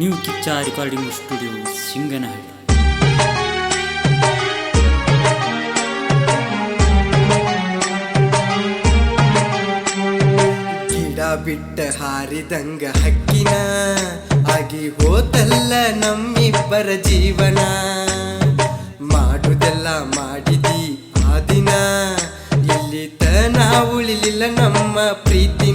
Kichcha recording studio Singanahalli ಗಿಡ ಬಿಟ್ಟ ಹಾರಿದಂಗ ಹಕ್ಕಿನ ಆಗಿ ಹೋತಲ್ಲ ನಮ್ಮಿಬ್ಬರ ಜೀವನ. ಮಾಡುದೆಲ್ಲ ಮಾಡಿದಿ ಆ ದಿನ. ಇಲ್ಲಿ ತನ ಉಳಿಲಿಲ್ಲ ನಮ್ಮ ಪ್ರೀತಿನ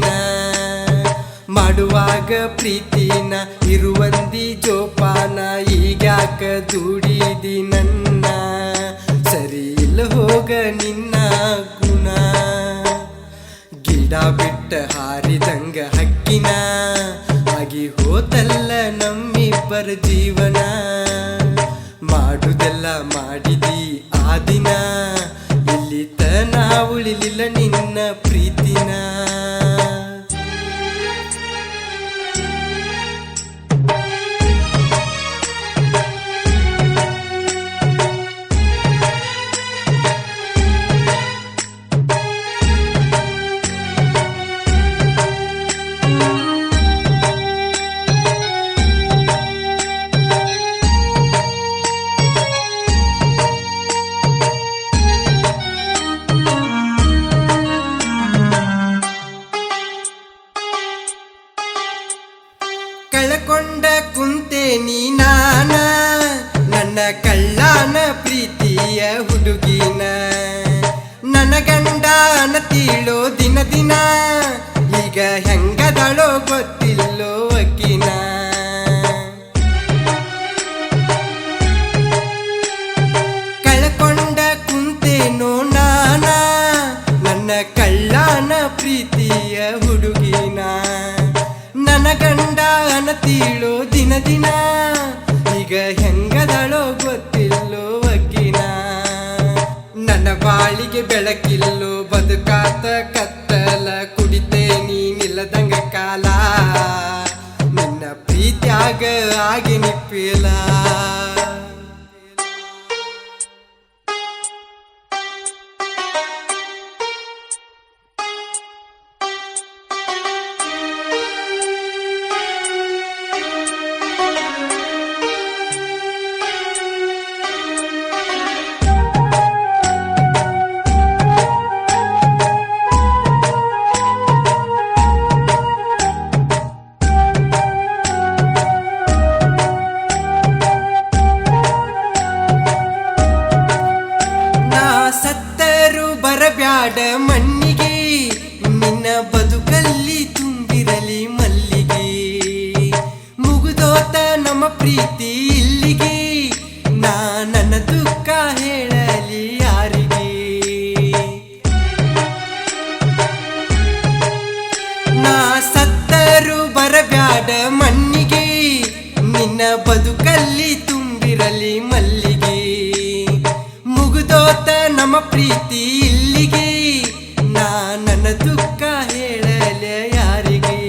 ಮಾಡುವಾಗ ಪ್ರೀತಿನ ಇರುವಂದಿ ಜೋಪಾನ, ಈಗ್ಯಾಕ ದುಡಿದಿ ನನ್ನ. ಸರಿ ಇಲ್ಲ ಹೋಗ ನಿನ್ನ ಗುಣ. ಗಿಡ ಬಿಟ್ಟ ಹಾರಿದಂಗ ಹಕ್ಕಿನ. ಆಗಿ ಹೋತಲ್ಲ ನಮ್ಮಿಬ್ಬರ ಜೀವನ. ಮಾಡುದೆಲ್ಲ ಮಾಡಿದಿ ಆ ದಿನ. ಇಲ್ಲಿ ತನ ಉಳಿಲಿಲ್ಲ ನಿನ್ನ ಪ್ರೀತಿನ. ಕುಂತೆ ನೀ ನಾನ, ನನ್ನ ಕಳ್ಳಾನ ಪ್ರೀತಿಯ ಹುಡುಗಿನ. ನನ್ನ ಗಂಡನ ತಿಳೋ ದಿನ ದಿನ, ಈಗ ಹೆಂಗದಳೋ ಗೊತ್ತಿಲ್ಲೋ ತೀಳೋ ದಿನ ದಿನ, ಈಗ ಹೆಂಗದಳೋ ಗೊತ್ತಿಲ್ಲೋ ಅಕ್ಕಿನ. ನನ್ನ ಬಾಳಿಗೆ ಬೆಳಕಿಲ್ಲೋ ಬದುಕಾತ ಕತ್ತಲ, ಕುಡಿತೆ ನೀನಿಲ್ಲದಂಗ ಕಾಲ. ನನ್ನ ಪ್ರೀತಿಯಾಗ ಆಗಿ ನಿಪ್ಪಿಲ್ಲ ಬರಬ್ಯಾಡ ಮಣ್ಣಿಗೆ. ನಿನ್ನ ಬದುಕಲ್ಲಿ ತುಂಬಿರಲಿ ಮಲ್ಲಿಗೆ. ಮುಗುದೋತ ನಮ್ಮ ಪ್ರೀತಿ ಇಲ್ಲಿಗೆ. ನಾ ನನ್ನ ದುಃಖ ಹೇಳಲಿ ಯಾರಿಗೆ? ನಾ ಸತ್ತರು ಬರಬ್ಯಾಡ ಮಣ್ಣಿಗೆ. ನಿನ್ನ ಬದುಕಲ್ಲಿ ತುಂಬಿರಲಿ ಮಲ್ಲಿಗೆ. ಮುಗುದೋತ ನಮ್ಮ ಪ್ರೀತಿ ದುಃಖ ಹೇಳಲೆ ಯಾರಿಗೆ?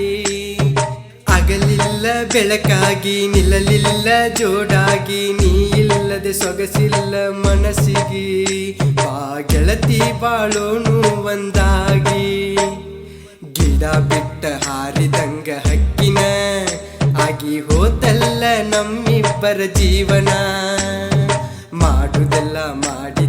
ಅಗಲಿಲ್ಲ ಬೆಳಕಾಗಿ, ನಿಲ್ಲಲಿಲ್ಲ ಜೋಡಾಗಿ ನೀ ಇಲ್ಲದೆ ಸೊಗಸಿಲ್ಲ ಮನಸ್ಸಿಗೆ. ಬಾ ಗೆಳತಿ ಬಾಳೋನು ಒಂದಾಗಿ. ಗಿಡ ಬಿಟ್ಟ ಹಾರಿದಂಗ ಹಕ್ಕಿನ, ಆಗಿ ಹೋತಲ್ಲ ನಮ್ಮಿಬ್ಬರ ಜೀವನ. ಮಾಡುದೆಲ್ಲ ಮಾಡಿದಿ